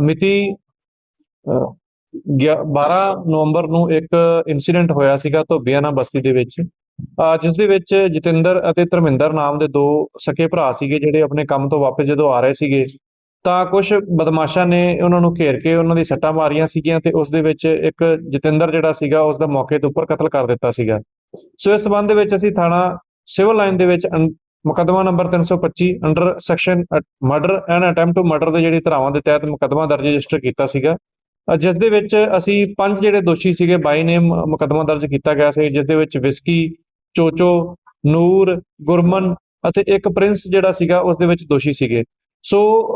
ਮਿਤੀ ਅ, 12 ਨਵੰਬਰ ਨੂੰ ਇੱਕ ਇਨਸੀਡੈਂਟ ਹੋਇਆ ਸੀਗਾ ਧੋਬੀਆਣਾ ਬਸਤੀ ਦੇ ਵਿੱਚ। ਅ, ਜਿਸ ਦੇ ਵਿੱਚ ਜਤਿੰਦਰ ਅਤੇ ਧਰਮਿੰਦਰ ਨਾਮ ਦੇ ਦੋ ਸਕੇ ਭਰਾ ਸੀਗੇ ਜਿਹੜੇ ਆਪਣੇ ਕੰਮ ਤੋਂ ਵਾਪਸ ਜਦੋਂ ਆ ਰਹੇ ਸੀਗੇ ਤਾਂ ਕੁਝ ਬਦਮਾਸ਼ਾਂ ਨੇ ਉਹਨਾਂ ਨੂੰ ਘੇਰ ਕੇ ਉਹਨਾਂ ਦੀ ਸੱਟਾਂ ਮਾਰੀਆਂ ਸੀਗੀਆਂ ਤੇ ਉਸ ਦੇ ਵਿੱਚ ਇੱਕ ਜਤਿੰਦਰ ਜਿਹੜਾ ਸੀਗਾ ਉਸ ਦਾ ਮੌਕੇ ਤੋਂ ਉੱਪਰ ਕਤਲ ਕਰ ਦਿੱਤਾ ਸੀਗਾ। ਸੋ ਇਸ ਸਬੰਧ ਦੇ ਵਿੱਚ ਅਸੀਂ ਥਾਣਾ ਸਿਵਲ ਲਾਈਨ ਦੇ ਵਿੱਚ ਅੰ- ਮੁਕੱਦਮਾ number 325 under section murder and attempt to murder ਦੇ ਜਿਹੜੀ ਧਾਰਾਵਾਂ ਦੇ ਤਹਿਤ ਮੁਕੱਦਮਾ ਦਰਜ ਰਜਿਸਟਰ ਕੀਤਾ ਸੀਗਾ। ਜਿਸ ਦੇ ਵਿੱਚ ਅਸੀਂ ਪੰਜ ਜਿਹੜੇ ਦੋਸ਼ੀ ਸੀਗੇ, ਬਾਈ ਨੇਮ ਮੁਕੱਦਮਾ ਦਰਜ ਕੀਤਾ ਗਿਆ ਸੀ, ਜਿਸ ਦੇ ਵਿੱਚ ਵਿਸਕੀ, ਚੋਚੋ, ਨੂਰ, ਗੁਰਮਨ ਅਤੇ ਇੱਕ ਪ੍ਰਿੰਸ ਜਿਹੜਾ ਸੀਗਾ, ਉਸ ਦੇ ਵਿੱਚ ਦੋਸ਼ੀ ਸੀਗੇ। ਸੋ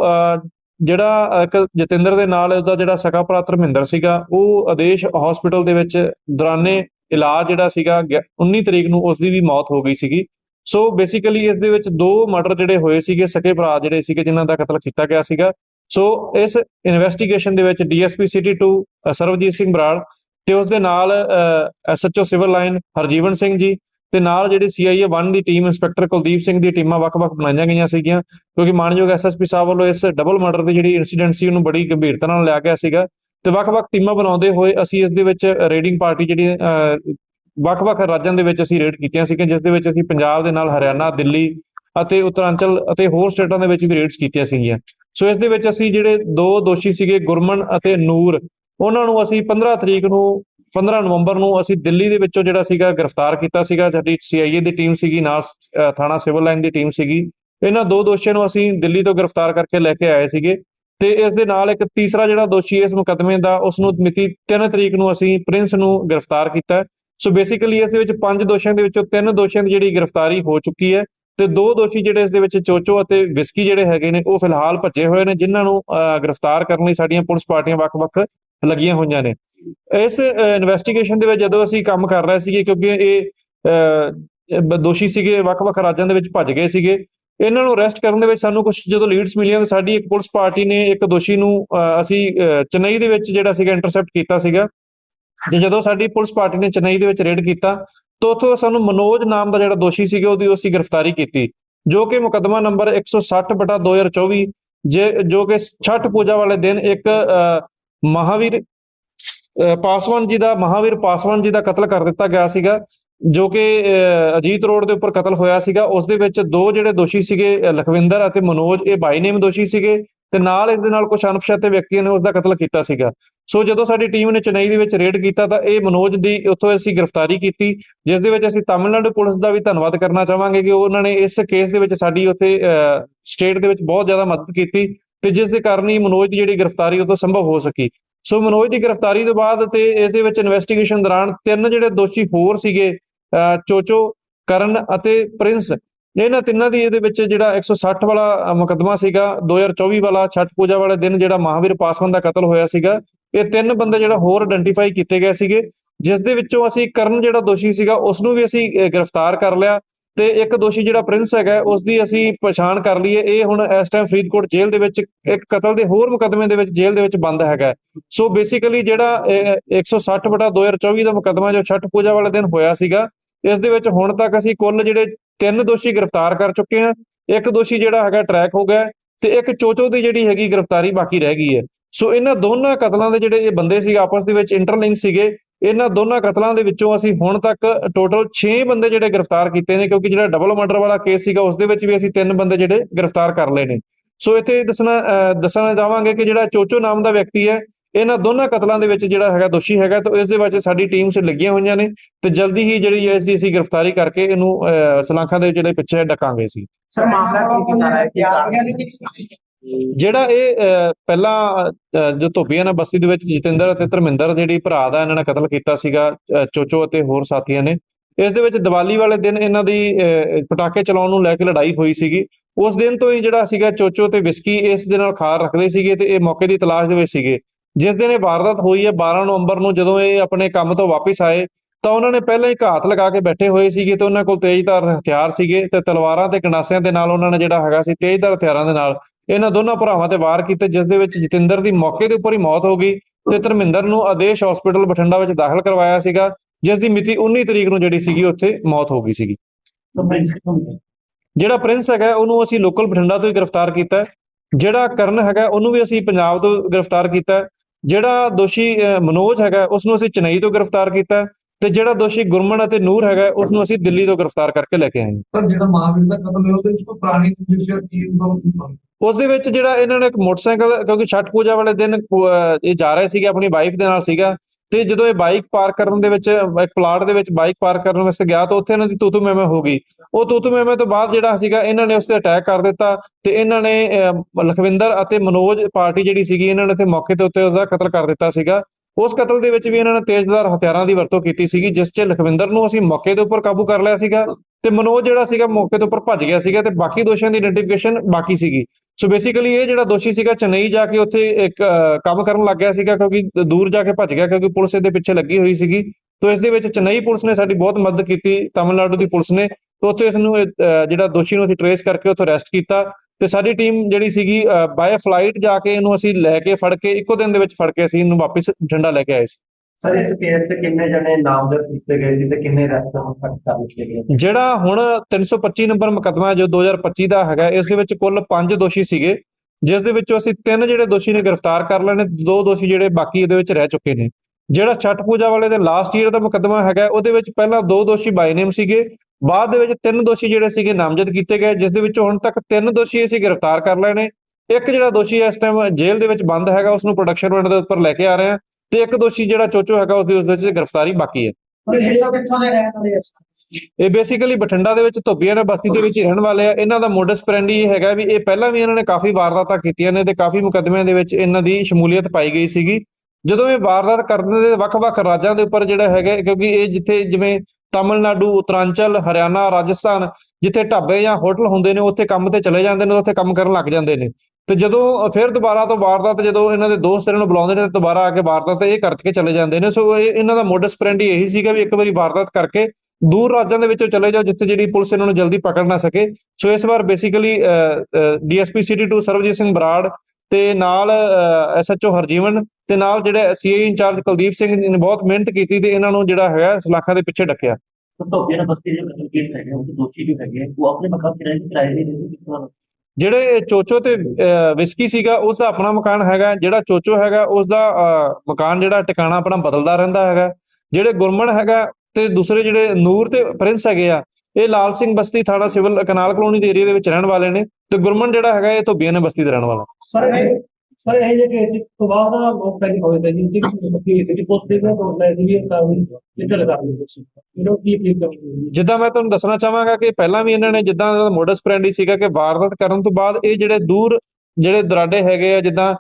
ਜਿਹੜਾ ਇੱਕ ਜਤਿੰਦਰ ਦੇ ਨਾਲ ਉਹਦਾ ਜਿਹੜਾ ਸਕਾ ਭਰਾ ਧਰਮਿੰਦਰ ਸੀਗਾ, ਉਹ ਆਦੇਸ਼ ਹਸਪੀਟਲ ਦੇ ਵਿੱਚ ਦੌਰਾਨੇ ਇਲਾਜ ਜਿਹੜਾ ਸੀਗਾ, ਗਿਆ- 19 ਤਰੀਕ ਨੂੰ ਉਸ ਦੀ ਵੀ ਮੌਤ ਹੋ ਗਈ ਸੀਗੀ। ਸੋ ਬੇਸਿਕਲੀ ਇਸ ਦੇ ਵਿੱਚ ਦੋ ਮਰਡਰ ਜਿਹੜੇ ਹੋਏ ਸੀਗੇ ਸਕੇ ਭਰਾ ਜਿਹੜੇ ਸੀਗੇ ਜਿਨ੍ਹਾਂ ਦਾ ਕਤਲ ਕੀਤਾ ਗਿਆ ਸੀਗਾ। ਸੋ ਇਸ ਇਨਵੈਸਟੀਗੇਸ਼ਨ ਦੇ ਵਿੱਚ ਡੀਐਸਪੀ ਸਿਟੀ 2 ਸਰਵਜੀਤ ਸਿੰਘ ਬਰਾੜ ਤੇ ਉਸ ਦੇ ਨਾਲ SHO civil line Harjeevan Singh ji ਤੇ ਨਾਲ ਜਿਹੜੀ ਸੀਆਈਏ 1 ਦੀ ਟੀਮ ਇੰਸਪੈਕਟਰ ਕੁਲਦੀਪ ਸਿੰਘ ਦੀ ਟੀਮਾਂ ਵੱਖ-ਵੱਖ ਬਣਾਈਆਂ ਗਈਆਂ ਸੀਗੀਆਂ। ਕਿਉਂਕਿ ਮਾਨਯੋਗ ਐਸਐਸਪੀ ਸਾਹਿਬ ਵੱਲੋਂ ਇਸ ਡਬਲ ਮਰਡਰ ਦੀ ਜਿਹੜੀ ਇਨਸੀਡੈਂਟ ਸੀ ਉਹਨੂੰ ਬੜੀ ਗੰਭੀਰਤਾ ਨਾਲ ਲਿਆ ਗਿਆ ਸੀਗਾ। ਤੇ ਵੱਖ-ਵੱਖ ਟੀਮਾਂ ਬਣਾਉਂਦੇ ਹੋਏ ਅਸੀਂ ਇਸ ਦੇ ਵਿੱਚ ਰੇਡਿੰਗ ਪਾਰਟੀ ਜਿਹੜੀ ਅ, ਵੱਖ-ਵੱਖ ਰਾਜਾਂ ਦੇ ਵਿੱਚ ਅਸੀਂ ਰੇਡ ਕੀਤੀਆਂ ਸੀਗੀਆਂ, ਜਿਸ ਦੇ ਵਿੱਚ ਅਸੀਂ ਪੰਜਾਬ ਦੇ ਨਾਲ ਹਰਿਆਣਾ, ਦਿੱਲੀ ਅਤੇ ਉੱਤਰਾਂਚਲ ਅਤੇ ਹੋਰ ਸਟੇਟਾਂ ਦੇ ਵਿੱਚ ਵੀ ਰੇਡਸ ਕੀਤੀਆਂ ਸੀਗੀਆਂ। ਸੋ ਇਸ ਦੇ ਵਿੱਚ ਅਸੀਂ ਜਿਹੜੇ ਦੋ ਦੋਸ਼ੀ ਸੀਗੇ, ਗੁਰਮਨ ਅਤੇ ਨੂਰ, ਉਹਨਾਂ ਨੂੰ ਅਸੀਂ 15 ਤਰੀਕ ਨੂੰ 15 ਨਵੰਬਰ ਨੂੰ ਅਸੀਂ ਦਿੱਲੀ ਦੇ ਵਿੱਚੋਂ ਜਿਹੜਾ ਸੀਗਾ ਗ੍ਰਿਫਤਾਰ ਕੀਤਾ ਸੀਗਾ। ਸਾਡੀ ਸੀਆਈਏ ਦੀ ਟੀਮ ਸੀਗੀ, ਨਾਲ ਥਾਣਾ ਸਿਵਲ ਲਾਈਨ ਦੀ ਟੀਮ ਸੀਗੀ। ਇਹਨਾਂ ਦੋ ਦੋਸ਼ੀਆਂ ਨੂੰ ਅਸੀਂ ਦਿੱਲੀ ਤੋਂ ਗ੍ਰਿਫਤਾਰ ਕਰਕੇ ਲੈ ਕੇ ਆਏ ਸੀਗੇ ਤੇ ਇਸ ਦੇ ਨਾਲ ਇੱਕ ਤੀਸਰਾ ਜਿਹੜਾ ਦੋਸ਼ੀ ਇਸ ਮੁਕੱਦਮੇ ਦਾ, ਉਸ ਨੂੰ ਮਿਤੀ 3 ਤਰੀਕ ਨੂੰ ਅਸੀਂ ਪ੍ਰਿੰਸ ਨੂੰ ਗ੍ਰਿਫਤਾਰ ਕੀਤਾ। ਸੋ ਬੇਸਿਕਲੀ ਇਸ ਦੇ ਵਿੱਚ ਪੰਜ ਦੋਸ਼ੀਆਂ ਦੇ ਵਿੱਚੋਂ ਤਿੰਨ ਦੋਸ਼ੀਆਂ ਦੀ ਜਿਹੜੀ ਗ੍ਰਿਫਤਾਰੀ ਹੋ ਚੁੱਕੀ ਹੈ ਤੇ ਦੋ ਦੋਸ਼ੀ ਜਿਹੜੇ ਇਸ ਦੇ ਵਿੱਚ ਚੋਚੋ ਅਤੇ ਵਿਸਕੀ ਜਿਹੜੇ ਹੈਗੇ ਨੇ ਉਹ ਫਿਲਹਾਲ ਭੱਜੇ ਹੋਏ ਨੇ ਜਿਨ੍ਹਾਂ ਨੂੰ ਗ੍ਰਿਫਤਾਰ ਕਰਨ ਲਈ ਸਾਡੀਆਂ ਪੁਲਿਸ ਪਾਰਟੀਆਂ ਵੱਖ-ਵੱਖ ਲੱਗੀਆਂ ਹੋਈਆਂ ਨੇ। ਇਸ ਇਨਵੈਸਟੀਗੇਸ਼ਨ ਦੇ ਵਿੱਚ ਜਦੋਂ ਅਸੀਂ ਕੰਮ ਕਰ ਰਹੇ ਸੀਗੇ ਕਿਉਂਕਿ ਇਹ ਅ, ਦੋਸ਼ੀ ਸੀਗੇ ਵੱਖ-ਵੱਖ ਰਾਜਾਂ ਦੇ ਵਿੱਚ ਭੱਜ ਗਏ ਸੀਗੇ ਇਹਨਾਂ ਨੂੰ ਅਰੈਸਟ ਕਰਨ ਦੇ ਵਿੱਚ ਸਾਨੂੰ ਕੁਝ ਜਦੋਂ ਲੀਡਸ ਮਿਲੀਆਂ ਤਾਂ ਸਾਡੀ ਇੱਕ ਪੁਲਿਸ ਪਾਰਟੀ ਨੇ ਇੱਕ ਦੋਸ਼ੀ ਨੂੰ ਅ, ਅਸੀਂ ਅ, ਚੇਨਈ ਦੇ ਵਿੱਚ ਜਿਹੜਾ ਸੀਗਾ ਇੰਟਰਸੈਪਟ ਕੀਤਾ ਸੀਗਾ। ਤੇ ਜਦੋਂ ਸਾਡੀ ਪੁਲਿਸ ਪਾਰਟੀ ਨੇ ਚੇਨਈ ਦੇ ਵਿੱਚ ਰੇਡ ਕੀਤਾ ਤਾਂ ਉੱਥੋਂ ਸਾਨੂੰ ਮਨੋਜ ਨਾਮ ਦਾ ਜਿਹੜਾ ਦੋਸ਼ੀ ਸੀਗਾ ਉਹਦੀ ਅਸੀਂ ਗ੍ਰਿਫਤਾਰੀ ਕੀਤੀ ਜੋ ਕਿ ਮੁਕੱਦਮਾ ਨੰਬਰ 160 ਬਟਾ 2024 ਜੇ ਜੋ ਕਿ ਛਠ ਪੂਜਾ ਵਾਲੇ ਦਿਨ ਇੱਕ ਅ, ਮਹਾਵੀਰ ਅ, ਪਾਸਵਾਨ ਜੀ ਦਾ ਮਹਾਵੀਰ ਪਾਸਵਾਨ ਜੀ ਦਾ ਕਤਲ ਕਰ ਦਿੱਤਾ ਗਿਆ ਸੀਗਾ ਜੋ ਕਿ ਅ, ਅਜੀਤ ਰੋਡ ਦੇ ਉੱਪਰ ਕਤਲ ਹੋਇਆ ਸੀਗਾ ਉਸ ਦੇ ਵਿੱਚ ਦੋ ਜਿਹੜੇ ਦੋਸ਼ੀ ਸੀਗੇ ਲਖਵਿੰਦਰ ਅਤੇ ਮਨੋਜ ਇਹ ਬਾਈ ਨੇਮ ਦੋਸ਼ੀ ਸੀਗੇ ਤੇ ਨਾਲ ਇਸ ਦੇ ਨਾਲ ਕੁਝ ਅਣਪਛਾਤੇ ਵਿਅਕਤੀਆਂ ਨੇ ਉਸ ਦਾ ਕਤਲ ਕੀਤਾ ਸੀਗਾ। ਸੋ ਜਦੋਂ ਸਾਡੀ ਟੀਮ ਨੇ ਚੇਨਈ ਦੇ ਵਿੱਚ ਰੇਡ ਕੀਤਾ ਤਾਂ ਇਹ ਮਨੋਜ ਦੀ ਉੱਥੋਂ ਅਸੀਂ ਗ੍ਰਿਫਤਾਰੀ ਕੀਤੀ, ਜਿਸ ਦੇ ਵਿੱਚ ਅਸੀਂ ਤਾਮਿਲਨਾਡੂ ਪੁਲਿਸ ਦਾ ਵੀ ਧੰਨਵਾਦ ਕਰਨਾ ਚਾਹਾਂਗੇ ਕਿ ਉਹਨਾਂ ਨੇ ਇਸ ਕੇਸ ਦੇ ਵਿੱਚ ਸਾਡੀ ਉੱਥੇ ਸਟੇਟ ਦੇ ਵਿੱਚ ਬਹੁਤ ਜ਼ਿਆਦਾ ਮਦਦ ਕੀਤੀ ਤੇ ਜਿਸ ਦੇ ਕਾਰਨ ਹੀ ਮਨੋਜ ਦੀ ਜਿਹੜੀ ਗ੍ਰਿਫਤਾਰੀ ਉਹ ਤੋਂ ਸੰਭਵ ਹੋ ਸਕੀ। ਸੋ ਮਨੋਜ ਦੀ ਗ੍ਰਿਫਤਾਰੀ ਤੋਂ ਬਾਅਦ ਤੇ ਇਸ ਦੇ ਵਿੱਚ ਇਨਵੈਸਟੀਗੇਸ਼ਨ ਦੌਰਾਨ ਤਿੰਨ ਜਿਹੜੇ ਦੋਸ਼ੀ ਹੋਰ ਸੀਗੇ, ਅਹ, ਚੋਚੋ, ਕਰਨ ਅਤੇ ਪ੍ਰਿੰਸ ਇਹਨਾਂ ਤਿੰਨਾਂ ਦੀ ਇਹਦੇ ਵਿੱਚ ਜਿਹੜਾ 160 ਵਾਲਾ ਅ, ਮੁਕੱਦਮਾ ਸੀਗਾ 2024 ਵਾਲਾ ਛਠ ਪੂਜਾ ਵਾਲੇ ਦਿਨ ਜਿਹੜਾ ਮਹਾਵੀਰ ਪਾਸਵਾਨ ਦਾ ਕਤਲ ਹੋਇਆ ਸੀਗਾ ਇਹ ਤਿੰਨ ਬੰਦੇ ਜਿਹੜਾ ਹੋਰ ਆਇਡੈਂਟੀਫਾਈ ਕੀਤੇ ਗਏ ਸੀਗੇ ਜਿਸ ਦੇ ਵਿੱਚੋਂ ਅਸੀਂ ਕਰਨ ਜਿਹੜਾ ਦੋਸ਼ੀ ਸੀਗਾ ਉਸ ਨੂੰ ਵੀ ਅਸੀਂ ਗ੍ਰਿਫਤਾਰ ਕਰ ਲਿਆ ਤੇ ਇੱਕ ਦੋਸ਼ੀ ਜਿਹੜਾ ਪ੍ਰਿੰਸ ਹੈਗਾ ਉਸ ਦੀ ਅਸੀਂ ਪਛਾਣ ਕਰ ਲਈ ਹੈ ਇਹ ਹੁਣ ਇਸ ਟਾਈਮ ਫਰੀਦਕੋਟ ਜੇਲ੍ਹ ਦੇ ਵਿੱਚ ਇੱਕ ਕਤਲ ਦੇ ਹੋਰ ਮੁਕੱਦਮੇ ਦੇ ਵਿੱਚ ਜੇਲ੍ਹ ਦੇ ਵਿੱਚ ਬੰਦ ਹੈਗਾ। ਸੋ ਬੇਸਿਕਲੀ ਜਿਹੜਾ ਅ, 160 ਬਟਾ 2024 ਦਾ ਮੁਕੱਦਮਾ ਜੋ ਛੱਠ ਪੂਜਾ ਵਾਲੇ ਦਿਨ ਹੋਇਆ ਸੀਗਾ ਇਸ ਦੇ ਵਿੱਚ ਹੁਣ ਤੱਕ ਅਸੀਂ ਕੁੱਲ ਜਿਹੜੇ ਤਿੰਨ ਦੋਸ਼ੀ ਗ੍ਰਿਫਤਾਰ ਕਰ ਚੁੱਕੇ ਹਾਂ ਇੱਕ ਦੋਸ਼ੀ ਜਿਹੜਾ ਹੈਗਾ ਟਰੈਕ ਹੋ ਗਿਆ ਤੇ ਇੱਕ ਚੋਚੋ ਦੀ ਜਿਹੜੀ ਹੈਗੀ ਗ੍ਰਿਫਤਾਰੀ ਬਾਕੀ ਰਹਿ ਗਈ ਹੈ। ਸੋ ਇਹਨਾਂ ਦੋਨਾਂ ਕਤਲਾਂ ਦੇ ਜਿਹੜੇ ਇਹ ਬੰਦੇ ਸੀਗੇ ਆਪਸ ਦੇ ਵਿੱਚ ਇੰਟਰਲਿੰਕ ਸੀਗੇ। ਇਹਨਾਂ ਦੋਨਾਂ ਕਤਲਾਂ ਦੇ ਵਿੱਚੋਂ ਅਸੀਂ ਹੁਣ ਤੱਕ ਟੋਟਲ 6 ਬੰਦੇ ਜਿਹੜੇ ਗ੍ਰਿਫਤਾਰ ਕੀਤੇ ਨੇ ਕਿਉਂਕਿ ਜਿਹੜਾ ਡਬਲ ਮਰਡਰ ਵਾਲਾ ਕੇਸ ਸੀਗਾ ਉਸ ਦੇ ਵਿੱਚ ਵੀ ਅਸੀਂ ਤਿੰਨ ਬੰਦੇ ਜਿਹੜੇ ਗ੍ਰਿਫਤਾਰ ਕਰ ਲਏ ਨੇ। ਸੋ ਇੱਥੇ ਦੱਸਣਾ, ਅਹ ਦੱਸਣਾ ਚਾਹਾਂਗੇ ਕਿ ਜਿਹੜਾ ਚੋਚੋ ਨਾਮ ਦਾ ਵਿਅਕਤੀ ਹੈ ਇਹਨਾਂ ਦੋਨਾਂ ਕਤਲਾਂ ਦੇ ਵਿੱਚ ਜਿਹੜਾ ਹੈਗਾ ਦੋਸ਼ੀ ਹੈਗਾ ਤੇ ਇਸ ਦੇ ਵਿੱਚ ਸਾਡੀ ਟੀਮਸ ਲੱਗੀਆਂ ਹੋਈਆਂ ਨੇ ਤੇ ਜਲਦੀ ਹੀ ਜਿਹੜੀ ਹੈ ਅਸੀਂ ਅਸੀਂ ਗ੍ਰਿਫਤਾਰੀ ਕਰਕੇ ਇਹਨੂੰ ਸਲਾਖਾਂ ਦੇ ਜਿਹੜੇ ਪਿੱਛੇ ਡਕਾਂਗੇ ਸੀ ਸਰ ਮਾਮਲਾ ਕੀ ਸੀ ਸਾਰਾ ਕੀ ਜਿਹੜਾ ਇਹ ਪਹਿਲਾਂ ਜੋ ਧੋਬੀਆਂ ਨਾਲ ਬਸਤੀ ਦੇ ਵਿੱਚ ਜਤਿੰਦਰ ਅਤੇ ਧਰਮਿੰਦਰ ਜਿਹੜੀ ਭਰਾ ਦਾ ਇਹਨਾਂ ਨੇ ਕਤਲ ਕੀਤਾ ਸੀਗਾ ਚੋਚੋ ਅਤੇ ਹੋਰ ਸਾਥੀਆਂ ਨੇ ਇਸ ਦੇ ਵਿੱਚ ਦੀਵਾਲੀ ਵਾਲੇ ਦਿਨ ਇਹਨਾਂ ਦੀ ਅਹ, ਪਟਾਕੇ ਚਲਾਉਣ ਨੂੰ ਲੈ ਕੇ ਲੜਾਈ ਹੋਈ ਸੀਗੀ। ਉਸ ਦਿਨ ਤੋਂ ਹੀ ਜਿਹੜਾ ਸੀਗਾ ਚੋਚੋ ਤੇ ਵਿਸਕੀ ਇਸ ਦੇ ਨਾਲ ਖਾਰ ਰੱਖਦੇ ਸੀਗੇ ਤੇ ਇਹ ਮੌਕੇ ਦੀ ਤਲਾਸ਼ ਦੇ ਵਿੱਚ ਸੀਗੇ। ਜਿਸ ਦਿਨ ਇਹ ਵਾਰਦਾਤ ਹੋਈ ਹੈ 12 ਨਵੰਬਰ ਨੂੰ ਜਦੋਂ ਇਹ ਆਪਣੇ ਕੰਮ ਤੋਂ ਵਾਪਸ ਆਏ ਤਾਂ ਉਹਨਾਂ ਨੇ ਪਹਿਲਾਂ ਹੀ ਘਾਤ ਲਗਾ ਕੇ ਬੈਠੇ ਹੋਏ ਸੀਗੇ ਤੇ ਉਹਨਾਂ ਕੋਲ ਤੇਜ਼ਧਾਰ ਹਥਿਆਰ ਸੀਗੇ ਤੇ ਤਲਵਾਰਾਂ ਤੇ ਗੰਡਾਸਿਆਂ ਦੇ ਨਾਲ ਉਹਨਾਂ ਨੇ ਜਿਹੜਾ ਹੈਗਾ ਸੀ ਤੇਜ਼ਧਾਰ ਹਥਿਆਰਾਂ ਦੇ ਨਾਲ ਇਹਨਾਂ ਦੋਨਾਂ ਭਰਾਵਾਂ ਤੇ ਵਾਰ ਕੀਤੇ ਜਿਸ ਦੇ ਵਿੱਚ ਜਤਿੰਦਰ ਦੀ ਮੌਕੇ ਦੇ ਉੱਪਰ ਹੀ ਮੌਤ ਹੋ ਗਈ ਤੇ ਧਰਮਿੰਦਰ ਨੂੰ ਆਦੇਸ਼ ਹਸਪੀਟਲ ਬਠਿੰਡਾ ਵਿੱਚ ਦਾਖਲ ਕਰਵਾਇਆ ਸੀਗਾ ਜਿਸ ਦੀ ਮਿਤੀ 19 ਤਰੀਕ ਨੂੰ ਜਿਹੜੀ ਸੀਗੀ ਉੱਥੇ ਮੌਤ ਹੋ ਗਈ ਸੀਗੀ। ਜਿਹੜਾ ਪ੍ਰਿੰਸ ਹੈਗਾ ਉਹਨੂੰ ਅਸੀਂ ਲੋਕਲ ਬਠਿੰਡਾ ਤੋਂ ਹੀ ਗ੍ਰਿਫਤਾਰ ਕੀਤਾ ਜਿਹੜਾ ਕਰਨ ਹੈਗਾ ਉਹਨੂੰ ਵੀ ਅਸੀਂ ਪੰਜਾਬ ਤੋਂ ਗ੍ਰਿਫਤਾਰ ਕੀਤਾ। ਜਿਹੜਾ ਦੋਸ਼ੀ ਅਹ, ਮਨੋਜ ਹੈਗਾ ਉਸ ਨੂੰ ਅਸੀਂ ਚੇਨਈ ਤੋਂ ਗ੍ਰਿਫਤਾਰ ਕੀਤਾ। ਤੇ ਜਿਹੜਾ ਦੋਸ਼ੀ ਗੁਰਮਨ ਅਤੇ ਨੂਰ ਹੈਗਾ ਉਸ ਨੂੰ ਅਸੀਂ ਦਿੱਲੀ ਤੋਂ ਗ੍ਰਿਫਤਾਰ ਕਰਕੇ ਲੈ ਕੇ ਆਏ ਹਾਂ। ਸਰ ਜਿਹੜਾ ਮਹਾਵੀਰ ਦਾ ਕਤਲ ਹੋਇਆ ਉਹਦੇ ਵਿੱਚ ਕੋਈ ਪੁਰਾਣੀ ਜਿਹੜੀ ਚੀਜ਼ ਦਾ ਉਸ ਦੇ ਵਿੱਚ ਜਿਹੜਾ ਇਹਨਾਂ ਨੇ ਇੱਕ ਮੋਟਰਸਾਈਕਲ ਕਿਉਂਕਿ ਛਠ ਪੂਜਾ ਵਾਲੇ ਦਿਨ ਇਹ ਜਾ ਰਹੇ ਸੀਗੇ ਆਪਣੀ ਵਾਈਫ ਦੇ ਨਾਲ ਸੀਗਾ। ਤੇ ਜਦੋਂ ਇਹ ਬਾਈਕ ਪਾਰਕ ਕਰਨ ਦੇ ਵਿੱਚ ਇੱਕ ਪਲਾਟ ਦੇ ਵਿੱਚ ਬਾਈਕ ਪਾਰਕ ਕਰਨ ਵਾਸਤੇ ਗਿਆ ਤਾਂ ਉੱਥੇ ਇਹਨਾਂ ਦੀ ਤੂਤੂ ਮੈਮੇ ਹੋ ਗਈ। ਉਹ ਤੂਤੂ ਮੈਮੇ ਤੋਂ ਬਾਅਦ ਜਿਹੜਾ ਸੀਗਾ ਇਹਨਾਂ ਨੇ ਉਸ ਤੇ ਅਟੈਕ ਕਰ ਦਿੱਤਾ ਤੇ ਇਹਨਾਂ ਨੇ ਲਖਵਿੰਦਰ ਅਤੇ ਮਨੋਜ ਪਾਰਟੀ ਜਿਹੜੀ ਸੀਗੀ ਇਹਨਾਂ ਨੇ ਤੇ ਮੌਕੇ ਤੇ ਉੱਤੇ ਉਸਦਾ ਕਤਲ ਕਰ ਦਿੱਤਾ ਸੀਗਾ। ਉਸ ਕਤਲ ਦੇ ਵਿੱਚ ਵੀ ਇਹਨਾਂ ਨੇ ਤੇਜ਼ਧਾਰ ਹਥਿਆਰਾਂ ਦੀ ਵਰਤੋਂ ਕੀਤੀ ਸੀਗੀ, ਜਿਸ 'ਚ ਲਖਵਿੰਦਰ ਨੂੰ ਅਸੀਂ ਮੌਕੇ ਦੇ ਉੱਪਰ ਕਾਬੂ ਕਰ ਲਿਆ ਸੀਗਾ ਤੇ ਮਨੋਜ ਜਿਹੜਾ ਸੀਗਾ ਮੌਕੇ ਦੇ ਉੱਪਰ ਭੱਜ ਗਿਆ ਸੀਗਾ ਤੇ ਬਾਕੀ ਦੋਸ਼ੀਆਂ ਦੀ ਆਇਡੈਂਟੀਫਿਕੇਸ਼ਨ ਬਾਕੀ ਸੀਗੀ। ਸੋ ਬੇਸਿਕਲੀ ਇਹ ਜਿਹੜਾ ਦੋਸ਼ੀ ਸੀਗਾ ਚੇਨਈ ਜਾ ਕੇ ਉੱਥੇ ਇੱਕ ਕੰਮ ਕਰਨ ਲੱਗ ਗਿਆ ਸੀਗਾ ਕਿਉਂਕਿ ਦੂਰ ਜਾ ਕੇ ਭੱਜ ਗਿਆ ਕਿਉਂਕਿ ਪੁਲਿਸ ਇਹਦੇ ਪਿੱਛੇ ਲੱਗੀ ਹੋਈ ਸੀਗੀ। ਤੋ ਇਸ ਦੇ ਵਿੱਚ ਚੇਨਈ ਪੁਲਿਸ ਨੇ ਸਾਡੀ ਬਹੁਤ ਮਦਦ ਕੀਤੀ, ਤਾਮਿਲਨਾਡੂ ਦੀ ਪੁਲਿਸ ਨੇ। ਤੇ ਉੱਥੇ ਇਸ ਨੂੰ ਜਿਹੜਾ ਦੋਸ਼ੀ ਨੂੰ ਅਸੀਂ ਟਰੇਸ ਕਰਕੇ ਉੱਥੇ ਅਰੈਸਟ ਕੀਤਾ। ਤੇ ਸਾਡੀ ਟੀਮ ਜਿਹੜੀ ਸੀਗੀ ਬਾਏ ਫਲਾਈਟ ਜਾ ਕੇ ਇਹਨੂੰ ਅਸੀਂ ਲੈ ਕੇ ਫੜ ਕੇ ਇੱਕੋ ਦਿਨ ਦੇ ਵਿੱਚ ਫੜ ਕੇ ਅਸੀਂ ਇਹਨੂੰ ਵਾਪਸ ਝੰਡਾ ਲੈ ਕੇ ਆਏ ਸੀ। ਸਰ ਇਸ ਕੇਸ ਤੇ ਕਿੰਨੇ ਜਣੇ ਨਾਮਜ਼ਦ ਕੀਤੇ ਗਏ ਸੀ ਤੇ ਕਿੰਨੇ ਰੈਸਟ ਹੁਣ ਤੱਕ ਕਰ ਲਿੱਤੇ ਗਏ ਜਿਹੜਾ ਹੁਣ 325 ਨੰਬਰ ਮੁਕੱਦਮਾ ਜੋ 2025 ਦਾ ਹੈਗਾ ਇਸ ਦੇ ਵਿੱਚ ਕੁੱਲ 5 ਦੋਸ਼ੀ ਸੀਗੇ ਜਿਸ ਦੇ ਵਿੱਚੋਂ ਅਸੀਂ ਤਿੰਨ ਜਿਹੜੇ ਦੋਸ਼ੀ ਨੇ ਗ੍ਰਿਫਤਾਰ ਕਰ ਲਏ ਨੇ ਦੋ ਦੋਸ਼ੀ ਜਿਹੜੇ ਬਾਕੀ ਇਹਦੇ ਵਿੱਚ ਰਹਿ ਚੁੱਕੇ ਨੇ। ਜਿਹੜਾ ਛਠ ਪੂਜਾ ਵਾਲੇ ਦੇ ਲਾਸਟ ਈਅਰ ਦਾ ਮੁਕੱਦਮਾ ਹੈਗਾ ਉਹਦੇ ਵਿੱਚ ਪਹਿਲਾਂ ਦੋ ਦੋਸ਼ੀ ਬਾਈ ਨੇਮ ਸੀਗੇ ਬਾਅਦ ਦੇ ਵਿੱਚ ਤਿੰਨ ਦੋਸ਼ੀ ਜਿਹੜੇ ਸੀਗੇ ਨਾਮਜ਼ਦ ਕੀਤੇ ਗਏ ਜਿਸ ਦੇ ਵਿੱਚੋਂ ਹੁਣ ਤੱਕ ਤਿੰਨ ਦੋਸ਼ੀ ਅਸੀਂ ਗ੍ਰਿਫਤਾਰ ਕਰ ਲਏ ਨੇ। ਇੱਕ ਜਿਹੜਾ ਦੋਸ਼ੀ ਇਸ ਟਾਈਮ ਜੇਲ੍ਹ ਦੇ ਵਿੱਚ ਬੰਦ ਹੈਗਾ ਉਸ ਨੂੰ ਪ੍ਰੋਡਕਸ਼ਨ ਵਾਰੰਟ ਦੇ ਉੱਪਰ ਲੈ ਕੇ ਆ ਰਹੇ ਹਾਂ ਤੇ ਇੱਕ ਦੋਸ਼ੀ ਜਿਹੜਾ ਚੋਚੋ ਹੈਗਾ ਉਸ ਦੀ ਉਸ ਦੇ ਵਿੱਚ ਗ੍ਰਿਫਤਾਰੀ ਬਾਕੀ ਹੈ। ਇਹ ਆ? ਬੇਸਿਕਲੀ ਬਠਿੰਡਾ ਦੇ ਵਿੱਚ ਧੋਬੀਆਂ ਨੇ ਬਸਤੀ ਦੇ ਵਿੱਚ ਰਹਿਣ ਵਾਲੇ ਆ। ਇਹਨਾਂ ਦਾ ਮੋਡਸ ਪ੍ਰੈਂਡੀ ਇਹ ਹੈਗਾ ਵੀ ਇਹ ਪਹਿਲਾਂ ਵੀ ਇਹਨਾਂ ਨੇ ਕਾਫੀ ਵਾਰਦਾਤਾਂ ਕੀਤੀਆਂ ਨੇ ਤੇ ਕਾਫੀ ਮੁਕੱਦਮਿਆਂ ਦੇ ਵਿੱਚ ਇਹਨਾਂ ਦੀ ਸ਼ਮੂਲੀਅਤ ਪਾਈ ਗਈ ਸੀਗੀ। ਜਦੋਂ ਇਹ ਵਾਰਦਾਤ ਕਰਨ ਦੇ ਵੱਖ-ਵੱਖ ਰਾਜਾਂ ਦੇ ਉੱਪਰ ਜਿਹੜਾ ਹੈਗਾ, ਕਿਉਂਕਿ ਇਹ ਜਿੱਥੇ ਜਿਵੇਂ ਤਾਮਿਲਨਾਡੂ, ਉਤਰਾਂਚਲ, ਹਰਿਆਣਾ, ਰਾਜਸਥਾਨ ਜਿੱਥੇ ਢਾਬੇ ਜਾਂ ਹੋਟਲ ਹੁੰਦੇ ਨੇ, ਉੱਥੇ ਕੰਮ ਤੇ ਚਲੇ ਜਾਂਦੇ ਨੇ, ਉੱਥੇ ਕੰਮ ਕਰਨ ਲੱਗ ਜਾਂਦੇ ਨੇ। ਤੇ ਜਦੋਂ ਫਿਰ ਦੁਬਾਰਾ ਤੋਂ ਵਾਰਦਾਤ, ਜਦੋਂ ਇਹਨਾਂ ਦੇ ਦੋਸਤ ਇਹਨਾਂ ਨੂੰ ਬੁਲਾਉਂਦੇ ਨੇ, ਤੇ ਦੁਬਾਰਾ ਆ ਕੇ ਵਾਰਦਾਤ ਇਹ ਕਰਕੇ ਚਲੇ ਜਾਂਦੇ ਨੇ। ਸੋ ਇਹਨਾਂ ਦਾ ਮੋਡਸ ਪ੍ਰੈਂਡੀ ਇਹੀ ਸੀਗਾ ਵੀ ਇੱਕ ਵਾਰੀ ਵਾਰਦਾਤ ਕਰਕੇ ਦੂਰ ਰਾਜਾਂ ਦੇ ਵਿੱਚੋਂ ਚਲੇ ਜਾਓ, ਜਿੱਥੇ ਜਿਹੜੀ ਪੁਲਿਸ ਇਹਨਾਂ ਨੂੰ ਜਲਦੀ ਪਕੜ ਨਾ ਸਕੇ। ਸੋ ਇਸ ਵਾਰ basically DSP city 2 Sarvjeet Singh Brar ਤੇ ਨਾਲ ਐਸਐਚਓ ਹਰਜੀਵਨ ਤੇ ਨਾਲ ਜਿਹੜੇ ਸੀਆਈ ਇੰਚਾਰਜ ਕੁਲਦੀਪ ਸਿੰਘ ਨੇ ਬਹੁਤ ਮਿਹਨਤ ਕੀਤੀ ਤੇ ਇਹਨਾਂ ਨੂੰ ਜਿਹੜਾ ਹੈਗਾ ਸਲਾਖਾਂ ਦੇ ਪਿੱਛੇ ਡੱਕਿਆ। ਧੋਬੀਆਂ ਨਾਲ ਬਸਤੀ ਦੇ ਕਤਲ ਕੇਸ ਹੈਗੇ ਉਹ ਦੋਸ਼ੀ ਜੋ ਹੈਗੇ ਉਹ ਆਪਣੇ ਮਕਾਨ ਕਿਰਾਏ ਤੇ ਕਿਰਾਏ ਦੇ ਰਹੇ ਕਿਥੋਂ ਜਿਹੜੇ ਚੋਚੋ ਤੇ ਵਿਸਕੀ ਸੀਗਾ ਉਸ ਦਾ ਆਪਣਾ ਮਕਾਨ ਹੈਗਾ। ਜਿਹੜਾ ਚੋਚੋ ਹੈਗਾ ਉਸ ਦਾ ਮਕਾਨ ਜਿਹੜਾ ਟਿਕਾਣਾ ਆਪਣਾ ਬਦਲਦਾ ਰਹਿੰਦਾ ਹੈਗਾ। ਜਿਹੜੇ ਗੁਰਮਨ ਹੈਗਾ ਤੇ ਦੂਸਰੇ ਜਿਹੜੇ ਨੂਰ ਤੇ ਪ੍ਰਿੰਸ ਹੈਗੇ ਆ ਇਹ ਲਾਲ ਸਿੰਘ ਬਸਤੀ ਥਾਣਾ ਸਿਵਲ ਕਨਾਲ ਕਲੋਨੀ ਦੇ ਏਰੀਆ ਦੇ ਵਿੱਚ ਰਹਿਣ ਵਾਲੇ ਨੇ ਤੇ ਗੁਰਮਨ ਜਿਹੜਾ ਹੈਗਾ ਇਹ ਧੋਬੀਆਂ ਨੇ ਬਸਤੀ ਦੇ ਰਹਿਣ ਵਾਲਾ। ਸਰ ਇਹ ਸਰ ਇਹ ਜੇ ਕੇਸ ਤੋਂ ਬਾਅਦ ਦਾ ਮੌਕਾ ਨਹੀਂ ਹੋਇਆ ਜੀ ਜੀ ਕਿ ਸੀ ਪੋਸਟ ਦੇ ਤੋਂ ਲੈ ਸੀ ਇਹ ਕਾਰਵਾਈ ਨਿਕਲ ਕਰ ਲਈ ਤੁਸੀਂ ਇਹਨੂੰ ਕੀ ਕੀ ਕਰੋਗੇ ਜਿੱਦਾਂ ਮੈਂ ਤੁਹਾਨੂੰ ਦੱਸਣਾ ਚਾਹਾਂਗਾ ਕਿ ਪਹਿਲਾਂ ਵੀ ਇਹਨਾਂ ਨੇ ਜਿੱਦਾਂ ਦਾ ਮੋਡਸ ਪ੍ਰੈਂਡੀ ਸੀਗਾ ਕਿ ਵਾਰਦਾਤ ਕਰਨ ਤੋਂ ਬਾਅਦ ਇਹ ਜਿਹੜੇ ਦੂਰ ਜਿਹੜੇ ਦਰਾਡੇ ਹੈਗੇ ਆ ਜਿੱਦਾਂ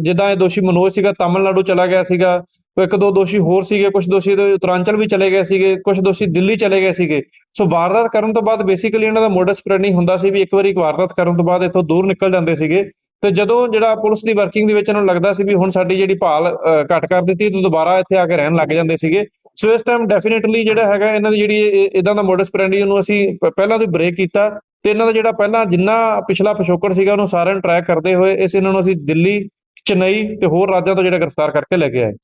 ਜਿੱਦਾਂ ਇਹ ਦੋਸ਼ੀ ਮਨੋਜ ਸੀਗਾ ਤਾਮਿਲਨਾਡੂ ਚਲਾ ਗਿਆ ਸੀਗਾ ਇੱਕ ਦੋ ਦੋਸ਼ੀ ਹੋਰ ਸੀਗੇ ਕੁਝ ਦੋਸ਼ੀ ਤੇ ਉਤਰਾਂਚਲ ਵੀ ਚਲੇ ਗਏ ਸੀਗੇ ਕੁਝ ਦੋਸ਼ੀ ਦਿੱਲੀ ਚਲੇ ਗਏ ਸੀਗੇ। ਸੋ ਵਾਰਦਾਤ ਕਰਨ ਤੋਂ ਬਾਅਦ ਬੇਸਿਕਲੀ ਇਹਨਾਂ ਦਾ ਮੋਡਸ ਪ੍ਰੈਂਡੀ ਹੁੰਦਾ ਸੀ ਵੀ ਇੱਕ ਵਾਰੀ ਵਾਰਦਾਤ ਕਰਨ ਤੋਂ ਬਾਅਦ ਇੱਥੋਂ ਦੂਰ ਨਿਕਲ ਜਾਂਦੇ ਸੀਗੇ। ਤੇ ਜਦੋਂ ਜਿਹੜਾ ਪੁਲਿਸ ਦੀ ਵਰਕਿੰਗ ਦੇ ਵਿੱਚ ਇਹਨਾਂ ਨੂੰ ਲੱਗਦਾ ਸੀ ਵੀ ਹੁਣ ਸਾਡੀ ਜਿਹੜੀ ਭਾਲ ਅਹ, ਘੱਟ ਕਰ ਦਿੱਤੀ ਤਾਂ ਦੁਬਾਰਾ ਇੱਥੇ ਆ ਕੇ ਰਹਿਣ ਲੱਗ ਜਾਂਦੇ ਸੀਗੇ। ਸੋ ਇਸ ਟਾਈਮ ਡੈਫੀਨਿਟਲੀ ਜਿਹੜਾ ਹੈਗਾ ਇਹਨਾਂ ਦੀ ਜਿਹੜੀ ਇਦਾਂ ਦਾ ਮੋਡਸ ਪ੍ਰੈਂਡੀ ਉਹਨੂੰ ਅਸੀਂ ਪਹਿਲਾਂ ਤੋਂ ਬ੍ਰੇਕ ਕੀਤਾ। ਤੇ ਇਹਨਾਂ ਦਾ ਜਿਹੜਾ ਪਹਿਲਾਂ ਜਿੰਨਾ ਪਿਛਲਾ ਪਿਛੋਕੜ ਸੀਗਾ ਉਹਨੂੰ ਸਾਰਿਆਂ ਨੂੰ ਟਰੈਕ ਕਰਦੇ ਹੋਏ ਇਸ ਇਹਨਾਂ ਨੂੰ ਅਸੀਂ ਦਿੱਲੀ, ਚੇਨਈ ਤੇ ਹੋਰ ਰਾਜਾਂ ਤੋਂ ਜਿਹੜਾ ਗ੍ਰਿਫਤਾਰ ਕਰਕੇ ਲੈ ਕੇ ਆਏ।